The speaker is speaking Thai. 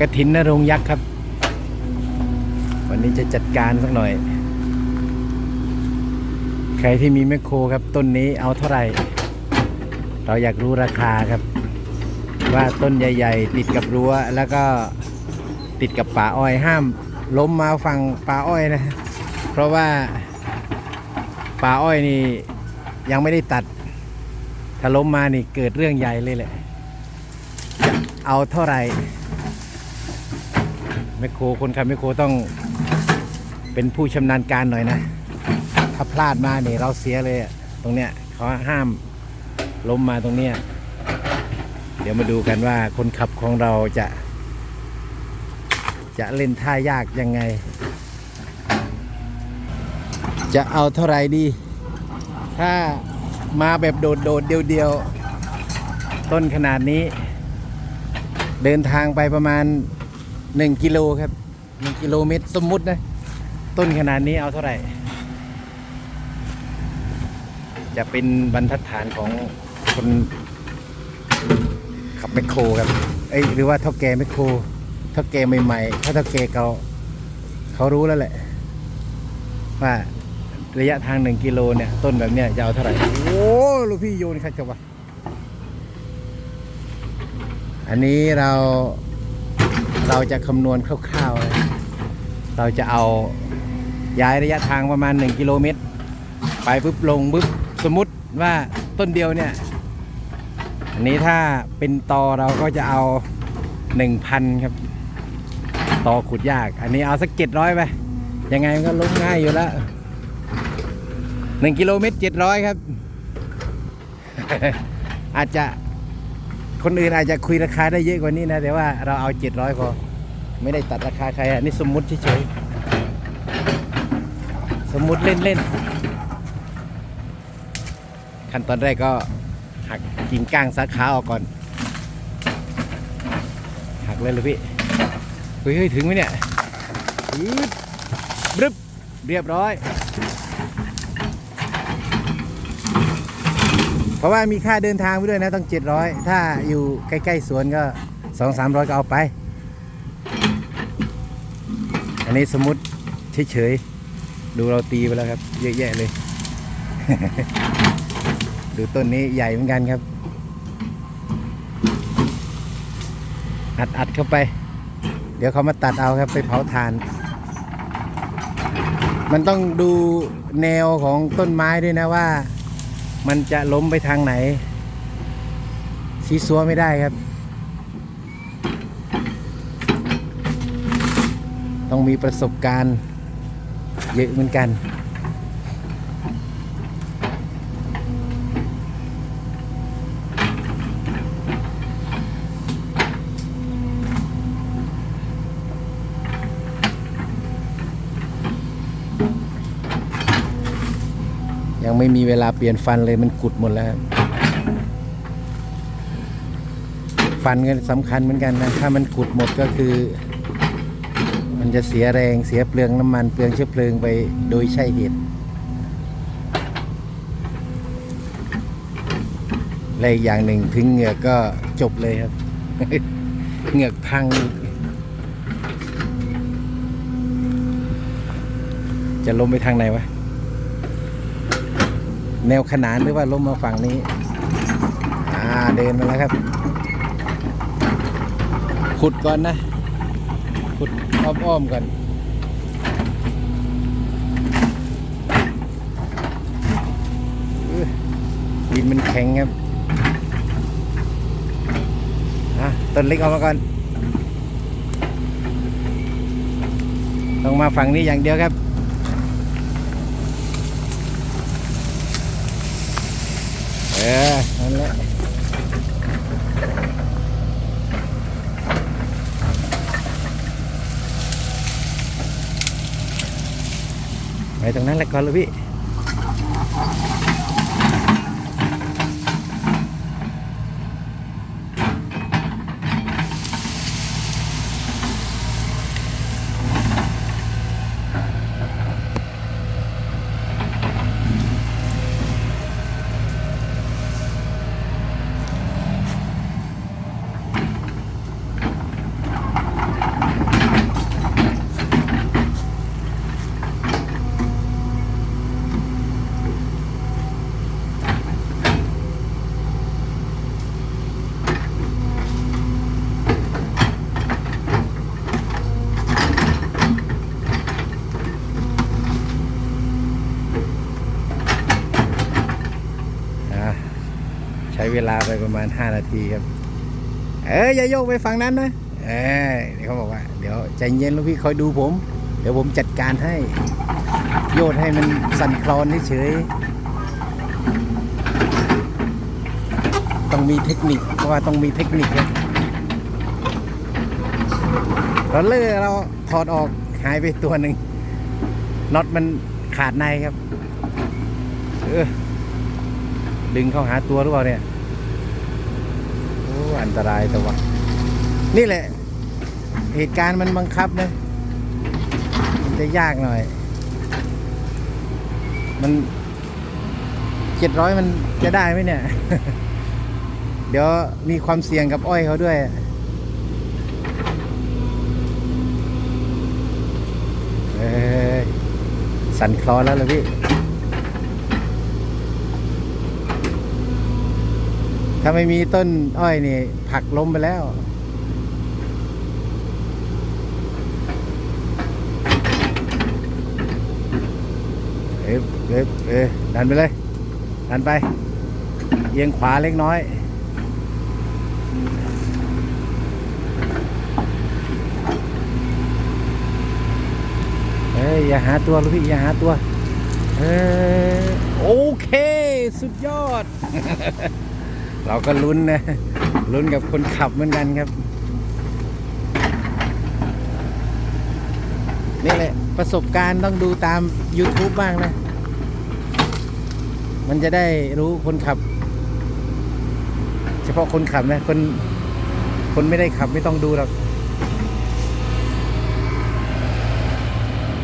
กระถินนรงยักษ์ครับ วันนี้จะจัดการสักหน่อย ใครที่มีแมคโครครับ ต้นนี้เอาเท่าไหร่ เราอยากรู้ราคาครับ ว่าต้นใหญ่ ๆ ติดกับรั้ว แล้วก็ติดกับป่าอ้อยห้าม ล้มมาฝั่งป่าอ้อยนะ เพราะว่าป่าอ้อยนี่ยังไม่ได้ตัด ถ้าล้มมานี่เกิดเรื่องใหญ่เลยแหละจะเอาเท่าไหร่ แมคโครคนขับแมคโครต้องเป็นผู้ชำนาญการหน่อยนะ ถ้าพลาดมาเนี่ยเราเสียเลยตรงเนี้ยเขาห้ามล้มมาตรงเนี้ยเดี๋ยวมาดูกันว่าคนขับของเราจะ จะเล่นท่ายากยังไง จะเอาเท่าไหร่ดี ถ้ามาแบบโดดโดดเดียวเดียวต้นขนาดนี้ เดินทางไปประมาณ 1กิโลครับ1กิโลเมตรสมมุตินะ ต้นขนาดนี้เอาเท่าไหร่ จะเป็นบรรทัดฐานของคนขับแมคโครครับเอ้ยหรือว่าเท่าแกแมคโครเท่าแก่ใหม่ๆถ้าเท่าแกเก่าเขารู้แล้วแหละ ว่าระยะทางหนึ่งกิโลเนี่ย ต้นแบบเนี้ยจะเอาเท่าไหร่ โอ้ลูกพี่โยนครับจังวะอันนี้เรา เราจะคำนวณคร่าวๆนะเราจะเอาย้ายระยะทางประมาณ 1 กิโลเมตร ไปปุ๊บลงปุ๊บสมมติว่าต้นเดียวเนี่ย อันนี้ถ้าเป็นตอเราก็จะเอา 1,000 ครับ ตอขุดยาก อันนี้เอาสักเจ็ดร้อยไป ยังไงมันก็ลงง่ายอยู่แล้วหนึ่งกิโลเมตรเจ็ดร้อยครับ อาจจะ คนอื่นอาจจะคุยราคาได้เยอะกว่านี้นะ แต่ว่าเราเอาเจ็ดร้อยพอ ไม่ได้ตัดราคาใครอันนี้สมมุติเฉยๆสมมุติเล่นๆขั้นตอนแรกก็หักกิ่งก้างสาขาออกก่อน หักเลยเลยพี่เฮ้ยถึงไหมเนี่ยรึบเรียบร้อย เพราะว่ามีค่าเดินทางไปด้วยนะต้อง700ถ้าอยู่ใกล้ๆสวนก็2-300ก็เอาไป อันนี้สมมติเฉยๆดูเราตีไปแล้วครับ เยอะแยะเลย ดูต้นนี้ใหญ่เหมือนกันครับ อัดอัดๆเข้าไป เดี๋ยวเขามาตัดเอาครับไปเผาถ่าน มันต้องดูแนวของต้นไม้ด้วยนะว่า มันจะล้มไปทางไหนซีซัวไม่ได้ครับ ต้องมีประสบการณ์เยอะเหมือนกัน ไม่มีเวลาเปลี่ยนฟันเลยมันกุดหมดแล้ว ฟันก็สำคัญเหมือนกันนะ ถ้ามันกุดหมดก็คือ มันจะเสียแรงเสียเปลืองน้ำมันเปลืองเชื้อเพลิงไปโดยใช่เหตุและอีกอย่างหนึ่งถึงเหงือกก็จบเลยครับ เหงือกพัง จะล้มไปทางไหนวะ แนวขนานหรือว่าล้มมาฝั่งนี้ อ่าเดินมาแล้วครับ ขุดก่อนนะ ขุดอ้อมๆก่อนดินมันแข็งครับอะต้นเล็กเอามาก่อน ต้องมาฝั่งนี้อย่างเดียวครับ เออนั่นแหละไปตรงนั้นแหละก่อนเลยพี่ เวลาไปประมาณ 5 นาทีครับ เอ้ยอย่าโยกไปฝั่งนั้นนะเอ้ยเดี๋ยวเขาบอกว่าเดี๋ยวใจเย็นลูกพี่คอยดูผม เดี๋ยวผมจัดการให้ โยนให้มันสั่นคลอนเฉยต้องมีเทคนิคเพราะว่าต้องมีเทคนิคครับเราเลื่อเราถอดออกหายไปตัวหนึ่งน็อตมันขาดในครับ เออดึงเข้าหาตัวหรือเปล่าเนี่ย อันตรายแต่ว่า นี่แหละ เหตุการณ์มันบังคับนะมันจะยากหน่อย มันเจ็ดร้อยมันจะได้ไหมเนี่ย เดี๋ยวมีความเสี่ยงกับอ้อยเขาด้วยเอ้สั่นคลอแล้วเลยพี่ ถ้าไม่มีต้นอ้อยนี่ ผักล้มไปแล้ว เอ๊ะเอ๊ะเอ๊ะดันไปเลย ดันไป เอียงขวาเล็กน้อย เอ้ย อย่าหาตัวลูกพี่ อย่าหาตัว เออโอเค สุดยอด เราก็ลุ้นนะลุ้นกับคนขับเหมือนกันครับ นี่แหละประสบการณ์ต้องดูตาม YouTube บ้างนะ มันจะได้รู้คนขับ เฉพาะคนขับนะ คนคนไม่ได้ขับไม่ต้องดูหรอก